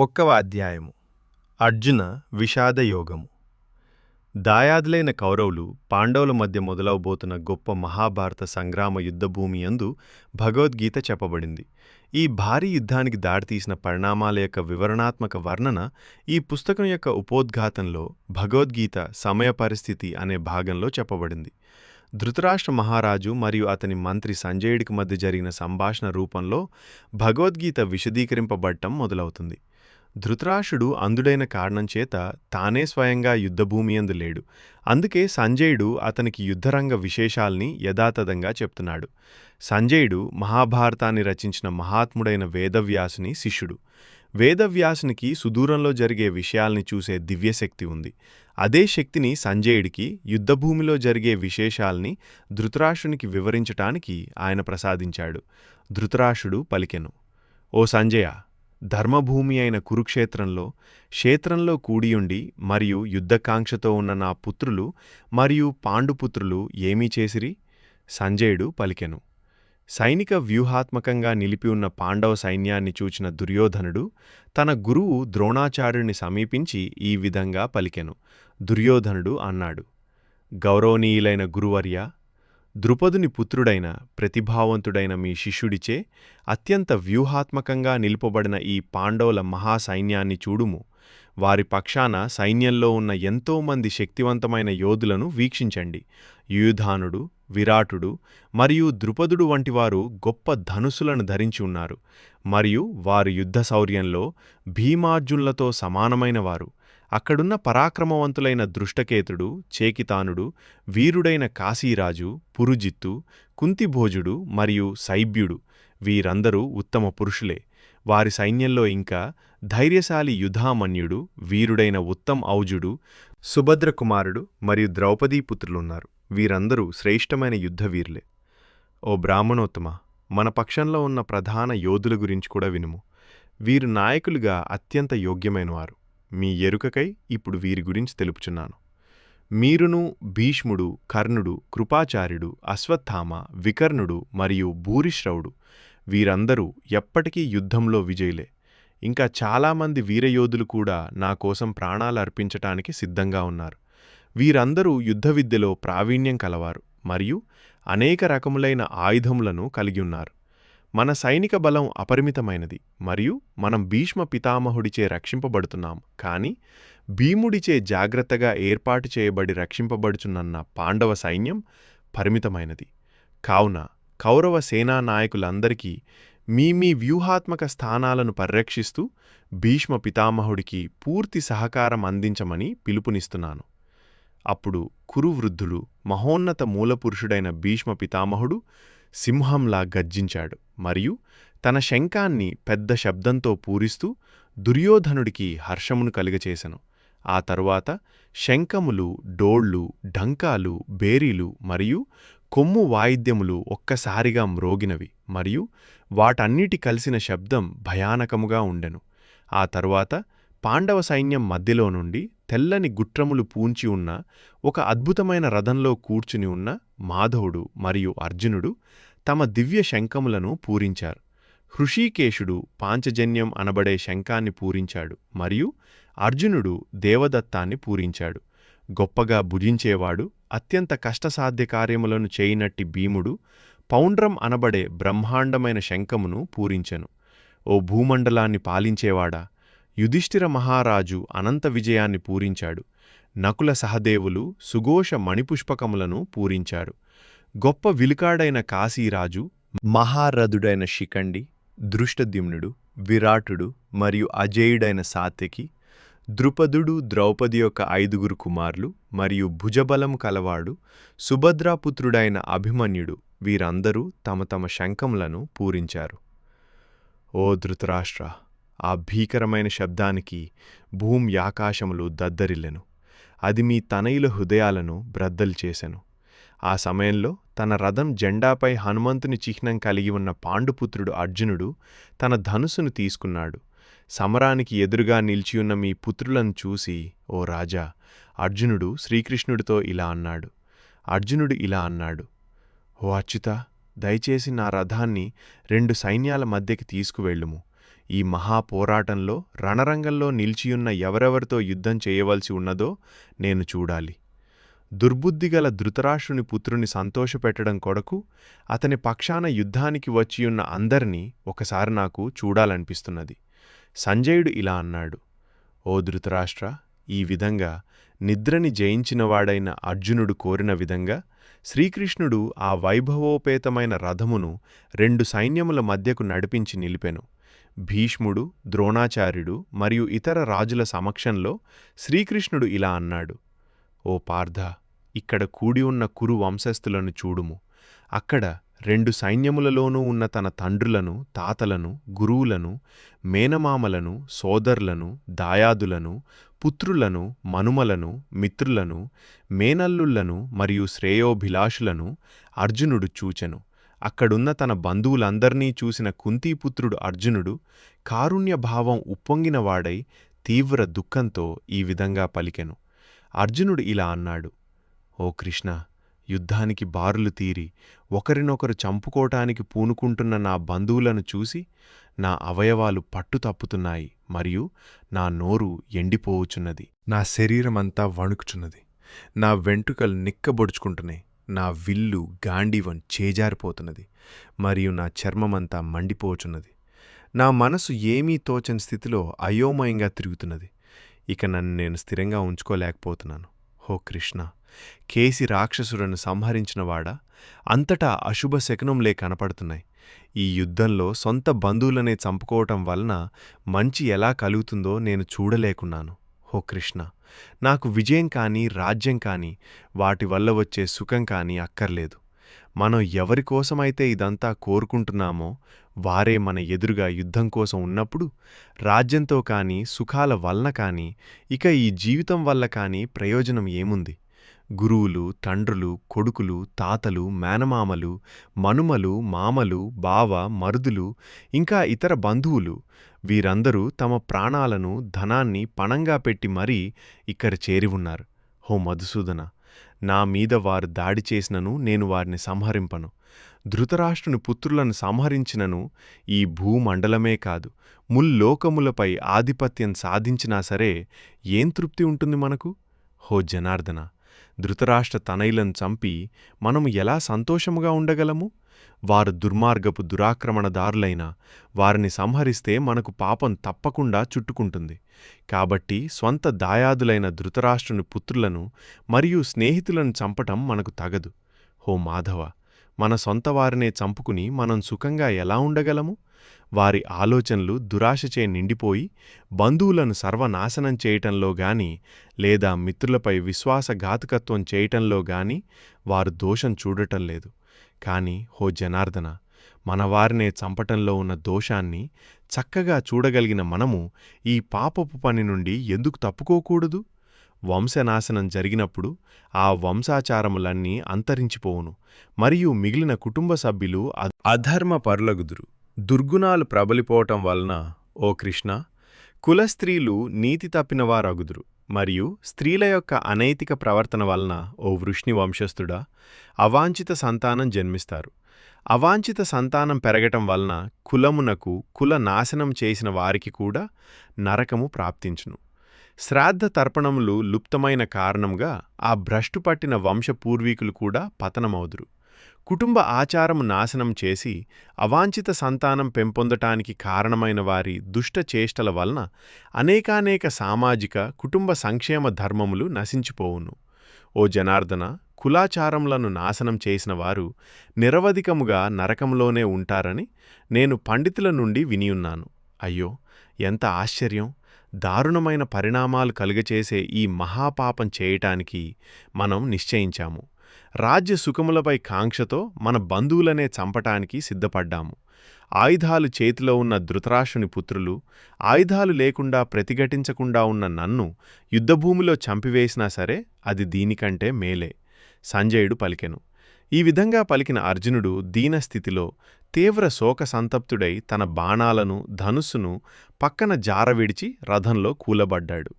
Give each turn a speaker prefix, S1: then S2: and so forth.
S1: ఒక్కవ అధ్యాయము. అర్జున విషాదయోగము. దాయాదులైన కౌరవులు పాండవుల మధ్య మొదలవబోతున్న గొప్ప మహాభారత సంగ్రామ యుద్ధభూమి యందు భగవద్గీత చెప్పబడింది. ఈ భారీ యుద్ధానికి దారితీసిన పరిణామాల యొక్క వివరణాత్మక వర్ణన ఈ పుస్తకం యొక్క ఉపోద్ఘాతంలో భగవద్గీత సమయ పరిస్థితి అనే భాగంలో చెప్పబడింది. ధృతరాష్ట్ర మహారాజు మరియు అతని మంత్రి సంజయుడికి మధ్య జరిగిన సంభాషణ రూపంలో భగవద్గీత విశదీకరింపబడటం మొదలవుతుంది. ధృతరాషుడు అంధుడైన కారణం చేత తానే స్వయంగా యుద్ధభూమియందు లేడు. అందుకే సంజయుడు అతనికి యుద్ధరంగ విశేషాల్ని యథాతథంగా చెప్తున్నాడు. సంజయుడు మహాభారతాన్ని రచించిన మహాత్ముడైన వేదవ్యాసుని శిష్యుడు. వేదవ్యాసునికి సుదూరంలో జరిగే విషయాల్ని చూసే దివ్యశక్తి ఉంది. అదే శక్తిని సంజయుడికి యుద్ధభూమిలో జరిగే విశేషాల్ని ధృతరాష్ట్రునికి వివరించటానికి ఆయన ప్రసాదించాడు. ధృతరాషుడు పలికెను. ఓ సంజయ ధర్మభూమి అయిన కురుక్షేత్రంలో క్షేత్రంలో కూడియుండి మరియు యుద్ధకాంక్షతో ఉన్న నా పుత్రులు మరియు పాండుపుత్రులు ఏమీ చేసిరి? సంజయుడు పలికెను. సైనిక వ్యూహాత్మకంగా నిలిపి ఉన్న పాండవ సైన్యాన్ని చూచిన దుర్యోధనుడు తన గురువు ద్రోణాచార్యుని సమీపించి ఈ విధంగా పలికెను. దుర్యోధనుడు అన్నాడు గౌరవనీయులైన గురువర్య ద్రుపదుని పుత్రుడైన ప్రతిభావంతుడైన మీ శిష్యుడిచే అత్యంత వ్యూహాత్మకంగా నిలుపబడిన ఈ పాండవుల మహాసైన్యాన్ని చూడుము. వారి పక్షాన సైన్యంలో ఉన్న ఎంతోమంది శక్తివంతమైన యోధులను వీక్షించండి. యుయుధానుడు విరాటుడు మరియు ద్రుపదుడు వంటివారు గొప్ప ధనుసులను ధరించి ఉన్నారు. మరియు వారు యుద్ధ శౌర్యంలో భీమార్జునులతో సమానమైన వారు. అక్కడున్న పరాక్రమవంతులైన దృష్టకేతుడు చేకితానుడు వీరుడైన కాశీరాజు పురుజిత్తు కుంతిభోజుడు మరియు సైబ్యుడు వీరందరూ ఉత్తమ పురుషులే. వారి సైన్యంలో ఇంకా ధైర్యశాలి యుధామన్యుడు వీరుడైన ఉత్తమ్ ఔజుడు సుభద్రకుమారుడు మరియు ద్రౌపదీపుత్రులున్నారు వీరందరూ శ్రేష్టమైన యుద్ధవీరులే ఓ బ్రాహ్మణోత్తమ మన పక్షంలో ఉన్న ప్రధాన యోధుల గురించి కూడా వినుము. వీరు నాయకులుగా అత్యంత యోగ్యమైనవారు మీ ఎరుకకై ఇప్పుడు వీరి గురించి తెలుపుచున్నాను. మీరును భీష్ముడు కర్ణుడు కృపాచార్యుడు అశ్వత్థామ వికర్ణుడు మరియు భూరిశ్రవుడు వీరందరూ ఎప్పటికీ యుద్ధంలో విజయులే. ఇంకా చాలామంది వీరయోధులు కూడా నా కోసం ప్రాణాలు అర్పించటానికి సిద్ధంగా ఉన్నారు. వీరందరూ యుద్ధ విద్యలో ప్రావీణ్యం కలవారు మరియు అనేక రకములైన ఆయుధములను కలిగి ఉన్నారు. మన సైనిక బలం అపరిమితమైనది మరియు మనం భీష్మ పితామహుడిచే రక్షింపబడుతున్నాం. కానీ భీముడిచే జాగ్రత్తగా ఏర్పాటు చేయబడి రక్షింపబడుచున్న పాండవ సైన్యం పరిమితమైనది. కావున కౌరవ సేనా నాయకులందరికీ మీ మీ వ్యూహాత్మక స్థానాలను పరిరక్షిస్తూ భీష్మ పితామహుడికి పూర్తి సహకారం అందించమని పిలుపునిస్తున్నాను. అప్పుడు కురువృద్ధులు మహోన్నత మూలపురుషుడైన భీష్మ పితామహుడు సింహంలా గర్జించాడు. మరియు తన శంఖాన్ని పెద్ద శబ్దంతో పూరిస్తూ దుర్యోధనుడికి హర్షమును కలుగచేసెను. ఆ తరువాత శంఖములు డోళ్ళు ఢంకాలు బేరీలు మరియు కొమ్ము వాయిద్యములు ఒక్కసారిగా మ్రోగినవి మరియు వాటన్నిటి కలిసిన శబ్దం భయానకముగా ఉండెను. ఆ తరువాత పాండవ సైన్యం మధ్యలో నుండి తెల్లని గుట్రములు పూంచి ఉన్న ఒక అద్భుతమైన రథంలో కూర్చుని ఉన్న మాధవుడు మరియు అర్జునుడు తమ దివ్య శంఖములను పూరించారు. హృషీకేశుడు పాంచజన్యం అనబడే శంఖాన్ని పూరించాడు మరియు అర్జునుడు దేవదత్తాన్ని పూరించాడు. గొప్పగా భుజించేవాడు అత్యంత కష్టసాధ్య కార్యములను చేయనట్టి భీముడు పౌండ్రం అనబడే బ్రహ్మాండమైన శంఖమును పూరించెను. ఓ భూమండలాన్ని పాలించేవాడా? యుధిష్ఠిర మహారాజు అనంత విజయాన్ని పూరించాడు. నకుల సహదేవులు సుఘోష మణిపుష్పకములను పూరించాడు గొప్ప విలుకాడైన కాశీరాజు మహారథుడైన శిఖండి దృష్టద్యుమ్నుడు విరాటుడు మరియు అజేయుడైన సాత్యకి ద్రుపదుడు ద్రౌపది యొక్క ఐదుగురు కుమారులు మరియు భుజబలం కలవాడు సుభద్రాపుత్రుడైన అభిమన్యుడు వీరందరూ తమ తమ శంఖములను పూరించారు. ఓ ధృతరాష్ట్ర! ఆ భీకరమైన శబ్దానికి భూమ్యాకాశములు దద్దరిల్లెను. అది మీ తనయుల హృదయాలను బ్రద్దలు చేసెను. ఆ సమయంలో తన రథం జెండాపై హనుమంతుని చిహ్నం కలిగి ఉన్న పాండుపుత్రుడు అర్జునుడు తన ధనుసును తీసుకున్నాడు. సమరానికి ఎదురుగా నిలిచియున్న మీ పుత్రులను చూసి ఓ రాజా అర్జునుడు శ్రీకృష్ణుడితో ఇలా అన్నాడు. అర్జునుడు ఇలా అన్నాడు. ఓ అచ్యుత దయచేసి నా రథాన్ని రెండు సైన్యాల మధ్యకి తీసుకువెళ్ళుము. ఈ మహాపోరాటంలో రణరంగంలో నిలిచియున్న ఎవరెవరితో యుద్ధం చేయవలసి ఉన్నదో నేను చూడాలి. దుర్బుద్ధిగల ధృతరాష్ట్రుని పుత్రుని సంతోషపెట్టడం కొరకు అతని పక్షాన యుద్ధానికి వచ్చియున్న అందరినీ ఒకసారి నాకు చూడాలనిపిస్తున్నది. సంజయుడు ఇలా అన్నాడు ఓ ధృతరాష్ట్ర ఈ విధంగా నిద్రని జయించినవాడైన అర్జునుడు కోరిన విధంగా శ్రీకృష్ణుడు ఆ వైభవోపేతమైన రథమును రెండు సైన్యముల మధ్యకు నడిపించి నిలిపెను. భీష్ముడు ద్రోణాచార్యుడు మరియు ఇతర రాజుల సమక్షంలో శ్రీకృష్ణుడు ఇలా అన్నాడు ఓ పార్థ ఇక్కడ కూడి ఉన్న కురు వంశస్థులను చూడుము. అక్కడ రెండు సైన్యములలోనూ ఉన్న తన తండ్రులను తాతలను గురువులను మేనమామలను సోదరులను దాయాదులను పుత్రులను మనుమలను మిత్రులను మేనల్లుళ్ళను మరియు శ్రేయోభిలాషులను అర్జునుడు చూచెను. అక్కడున్న తన బంధువులందర్నీ చూసిన కుంతీపుత్రుడు అర్జునుడు కారుణ్యభావం ఉప్పొంగినవాడై తీవ్ర దుఃఖంతో ఈ విధంగా పలికెను. అర్జునుడు ఇలా అన్నాడు ఓ కృష్ణ యుద్ధానికి బారులు తీరి ఒకరినొకరు చంపుకోటానికి పూనుకుంటున్న నా బంధువులను చూసి నా అవయవాలు పట్టుతప్పుతున్నాయి మరియు నా నోరు ఎండిపోవుచున్నది నా శరీరమంతా వణుకుచున్నది. నా వెంట్రుకలు నిక్కబొడుచుకుంటున్నాయి. నా విల్లు గాండీవం చేజారిపోతున్నది మరియు నా చర్మమంతా మండిపోచున్నది. నా మనసు ఏమీ తోచని స్థితిలో అయోమయంగా తిరుగుతున్నది. ఇక నన్ను నేను స్థిరంగా ఉంచుకోలేకపోతున్నాను. హో కృష్ణ! కేసి రాక్షసులను సంహరించినవాడా అంతటా అశుభ శకునంలే కనపడుతున్నాయి. ఈ యుద్ధంలో సొంత బంధువులనే చంపుకోవటం వలన మంచి ఎలా కలుగుతుందో నేను చూడలేకున్నాను. హో కృష్ణ! నాకు విజయం కానీ రాజ్యం కానీ వాటి వల్ల వచ్చే సుఖం కానీ అక్కర్లేదు. మనం ఎవరి కోసమైతే ఇదంతా కోరుకుంటున్నామో వారే మన ఎదురుగా యుద్ధం కోసం ఉన్నప్పుడు రాజ్యంతో కానీ సుఖాల వలన కానీ ఇక ఈ జీవితం వల్ల కానీ ప్రయోజనం ఏముంది? గురువులు తండ్రులు కొడుకులు తాతలు మేనమామలు మనుమలు మామలు బావ మరుదులు ఇంకా ఇతర బంధువులు. వీరందరూ తమ ప్రాణాలను ధనాన్ని పణంగా పెట్టి మరీ ఇక్కడ చేరి ఉన్నారు. హో మధుసూదన నా మీద వారు దాడి చేసినను నేను వారిని సంహరింపను. ధృతరాష్ట్రుని పుత్రులను సంహరించినను ఈ భూమండలమే కాదు ముల్లోకములపై ఆధిపత్యం సాధించినా సరే ఏం తృప్తి ఉంటుంది మనకు? హో జనార్దన ధృతరాష్ట్ర తనైలను చంపి మనము ఎలా సంతోషముగా ఉండగలము? వారు దుర్మార్గపు దురాక్రమణదారులైన వారిని సంహరిస్తే మనకు పాపం తప్పకుండా చుట్టుకుంటుంది. కాబట్టి స్వంత దాయాదులైన ధృతరాష్ట్రుని పుత్రులను మరియు స్నేహితులను చంపటం మనకు తగదు. హో మాధవ మన సొంత వారినే చంపుకుని మనం సుఖంగా ఎలా ఉండగలము? వారి ఆలోచనలు దురాశచే నిండిపోయి బంధువులను సర్వనాశనం చేయటంలో గాని లేదా మిత్రులపై విశ్వాసఘాతుకత్వం చేయటంలో గాని వారు దోషం చూడటం లేదు. కాని హో జనార్దన మనవారినే చంపటంలో ఉన్న దోషాన్ని చక్కగా చూడగలిగిన మనము ఈ పాపపు పని నుండి ఎందుకు తప్పుకోకూడదు? వంశనాశనం జరిగినప్పుడు ఆ వంశాచారములన్నీ అంతరించిపోవును. మరియు మిగిలిన కుటుంబ సభ్యులు అధర్మ పరులగుదురు. దుర్గుణాలు ప్రబలిపోవటం వలన ఓ కృష్ణ కులస్త్రీలు నీతి తప్పినవారగుదురు. మరియు స్త్రీల యొక్క అనైతిక ప్రవర్తన వలన ఓ వృష్ణి వంశస్థుడా అవాంఛిత సంతానం జన్మిస్తారు. అవాంఛిత సంతానం పెరగటం వలన కులమునకు కుల నాశనం చేసిన వారికి కూడా నరకము ప్రాప్తించును. శ్రాద్ధ తర్పణములు లుప్తమైన కారణంగా ఆ భ్రష్టు పట్టిన వంశపూర్వీకులు కూడా పతనమవుదురు. కుటుంబ ఆచారము నాశనం చేసి అవాంఛిత సంతానం పెంపొందటానికి కారణమైన వారి దుష్ట చేష్టల వలన అనేకానేక సామాజిక కుటుంబ సంక్షేమ ధర్మములు నశించిపోవును. ఓ జనార్దన కులాచారములను నాశనం చేసిన వారు నిరవధికముగా నరకంలోనే ఉంటారని నేను పండితుల నుండి వినియున్నాను. అయ్యో ఎంత ఆశ్చర్యం! దారుణమైన పరిణామాలు కలుగచేసే ఈ మహాపాపం చేయటానికి మనం నిశ్చయించాము. రాజ్య సుఖములపై కాంక్షతో మన బంధువులనే చంపటానికి సిద్ధపడ్డాము. ఆయుధాలు చేతిలో ఉన్న ధృతరాష్ట్రుని పుత్రులు ఆయుధాలు లేకుండా ప్రతిఘటించకుండా ఉన్న నన్ను యుద్ధభూమిలో చంపివేసినా సరే అది దీనికంటే మేలే. సంజయుడు పలికెను. ఈ విధంగా పలికిన అర్జునుడు దీనస్థితిలో తీవ్ర శోక సంతప్తుడై తన బాణాలను ధనుస్సును పక్కన జారవిడిచి రథంలో కూలబడ్డాడు.